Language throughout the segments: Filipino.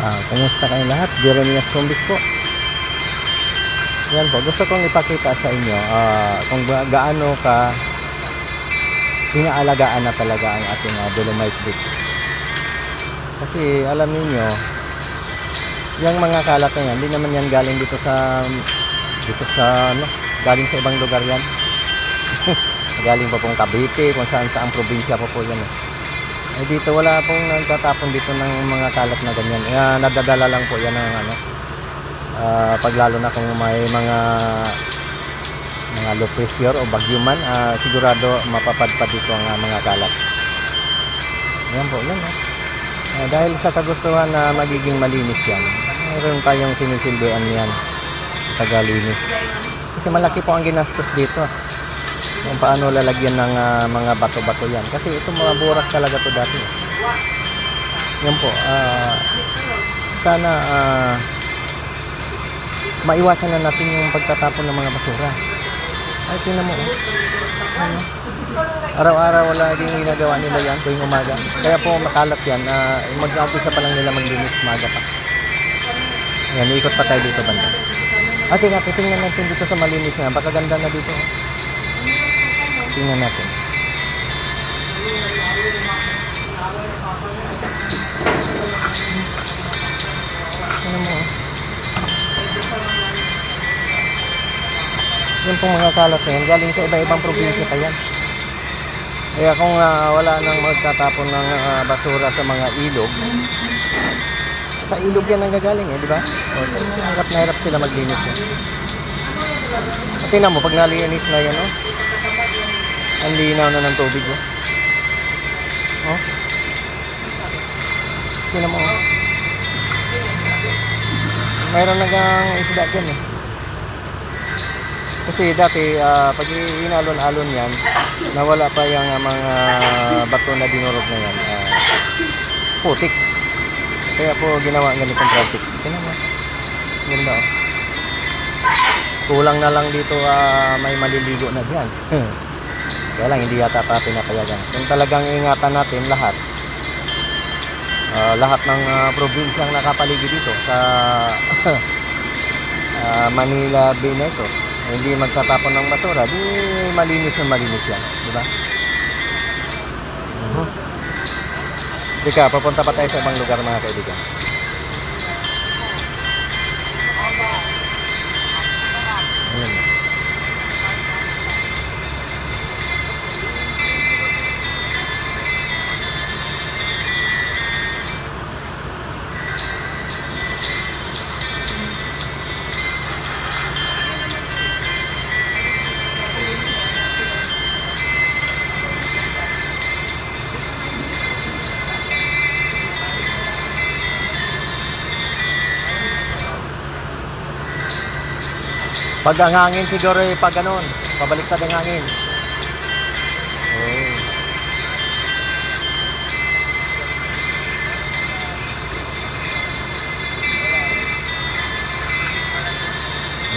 Ah, kumusta kayo lahat? Jeremias Cumbis po. Yan po, gusto kong ipakita sa inyo ah, kung ga- gaano ka inaalagaan na talaga ang ating ah, dolomite bricks. Kasi alam niyo yung mga kalat na yan, hindi naman yan galing dito sa dito sa ano, galing sa ibang lugar yan. galing pa pong Cavite, kung saan saang probinsya po po yan. Eh. Eh dito wala pong nagtatapon dito ng mga kalat na ganyan. Uh, nadadala lang po yan ng ano. ah, pag lalo na kung may mga mga low pressure o bagyo man, ah, sigurado mapapadpad dito ang ah, mga kalat. Yan po, yan. Oh. Ah, dahil sa kagustuhan na magiging malinis yan, mayroon tayong sinisilbihan yan tagalinis. Kasi malaki po ang ginastos dito kung paano lalagyan ng ah, mga bato-bato yan. Kasi ito mga burak talaga to dati. Yan po. ah, sana ah, maiwasan na natin yung pagtatapon ng mga basura. Ay, tingnan mo. oh. Ano? Araw-araw laging ginagawa nila yan tuwing umaga. Kaya po makalat yan. Uh, mag-umpisa pa lang nila maglinis umaga pa. Yan, ikot pa tayo dito banda. Ate, natin, tingnan natin dito sa malinis nga. Baka ganda na dito. oh. Tingnan natin. Ano mo? Yung pong mga kalat na yan, galing sa iba-ibang probinsya pa yan. Kaya kung ah, wala nang magtatapon ng ah, basura sa mga ilog, sa ilog yan ang gagaling eh, di ba? O, hirap na hirap sila maglinis eh. Tingnan mo, pag nalinis na yan, oh, ang linaw na ng tubig, oh. Oh. Tingnan mo, oh. Mayroon nagang isda dyan eh. Kasi dati, ah, pag inalon-alon yan, nawala pa yung ah, mga bato na dinurog na yan. ah, putik. Kaya po ginawa ang ganitong project. Mo. Ganda oh. Kulang na lang dito ah, may maliligo na diyan. Kaya lang hindi yata pa pinapayagan. Kung talagang ingatan natin lahat, ah, lahat ng ah, probinsyang nakapaligid dito sa ah, Manila Bay na ito, hindi magtatapon ng basura, di malinis na malinis yan. Di ba? Mhm. Teka, papunta pa tayo sa ibang lugar mga kaibigan. Pag ang hangin siguro eh, pag ganun, pabaliktad ang hangin. Oh.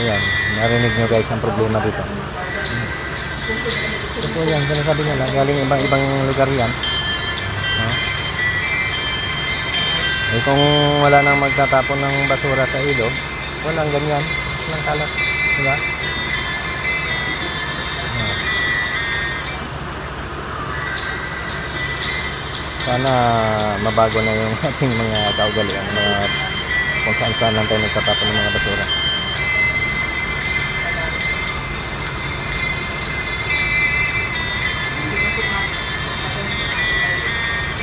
Ayan, narinig nyo guys ang problema dito. Ito yan, sinasabi nila, galing ibang ibang lugar yan. Eh kung wala nang magtatapon ng basura sa ilog, walang ganyan, walang kalat. Diba? Sana mabago na yung ating mga kaugalian, mga kung saan saan lang tayo nagtatapon ng mga basura.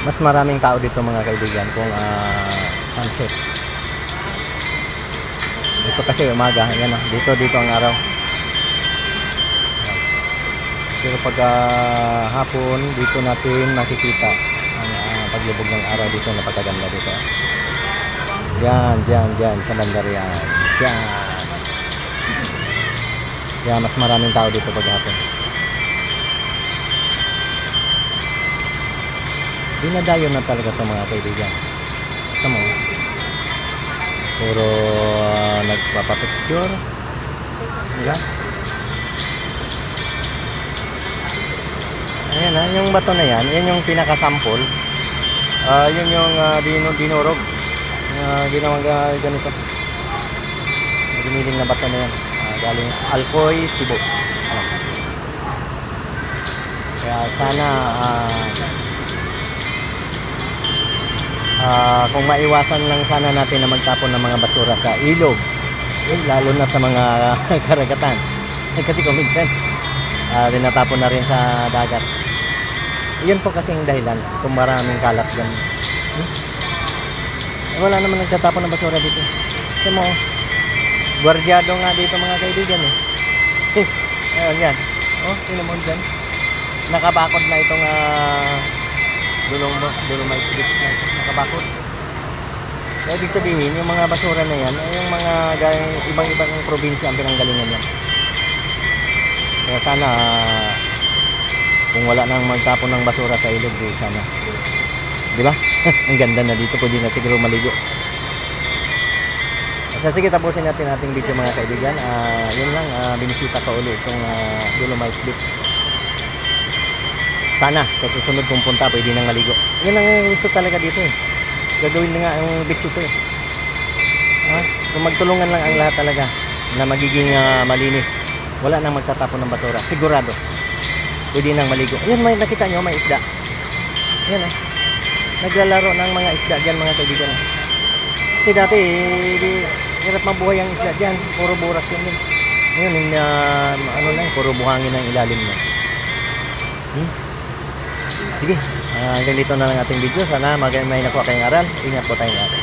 Mas maraming tao dito mga kaibigan kung ah, sunset. Ito kasi umaga, yan oh, dito dito ang araw. Pero pag ah, hapon, dito natin makikita ang ah, paglubog ng araw dito, napakaganda dito. Diyan, diyan, diyan, sa bandar yan. Diyan. Kaya mas maraming tao dito pag hapon. Dinadayo na talaga ito mga kaibigan. Ito mo. Puro ah, nagpapapicture. Diba? Ayan ha, yung bato na yan, yan yung pinaka-sample. Ah, yun yung ah, dino, dinurog. uh, ginawang ga- ganito. Giniling na bato na yan. Ah, galing Alcoy, Cebu. Ayan. Kaya sana ah, ah, kung maiwasan lang sana natin na magtapon ng mga basura sa ilog, eh, lalo na sa mga karagatan. Eh, kasi kung minsan, ah, tinatapon na rin sa dagat. Iyon po kasing dahilan kung maraming kalat dyan. Hmm? Eh, wala naman nagtatapon ng basura dito. Ito mo, gwardyado nga dito mga kaibigan eh. Ayun yan. Oh, tinan mo dyan. Nakabakod na itong uh, dulong dolomite bricks na ito. Nakabakod. Kaya ibig sabihin, yung mga basura na yan, ay yung mga ibang-ibang probinsya ang pinanggalingan yan. Kaya sana, kung wala nang magtapon ng basura sa ilog, di sana. Di ba? ang ganda na dito, pwede na siguro maligo. So, sige, tapusin natin ating video mga kaibigan. Ah, yun lang, ah, binisita ko ulit itong ah, Dolomite Beach. Sana, sa susunod kong punta, pwede nang maligo. Yun ang gusto talaga dito eh. Gagawin na nga ang beach ito eh. Ha? Kung magtulungan lang ang lahat talaga na magiging ah, malinis. Wala nang magtatapon ng basura. Sigurado. Pwede nang maligo. Ayun, may nakita nyo, may isda. Yan oh. Naglalaro ng mga isda dyan mga kaibigan. Kasi dati, eh, di, hirap mabuhay ang isda dyan. Puro burak yun din. Ngayon, yung, ah, ano lang, puro buhangin ang ilalim niya. Hmm? Sige, ah, hanggang dito na lang ating video. Sana mag may nakuha kayong aral. Ingat po tayong lahat.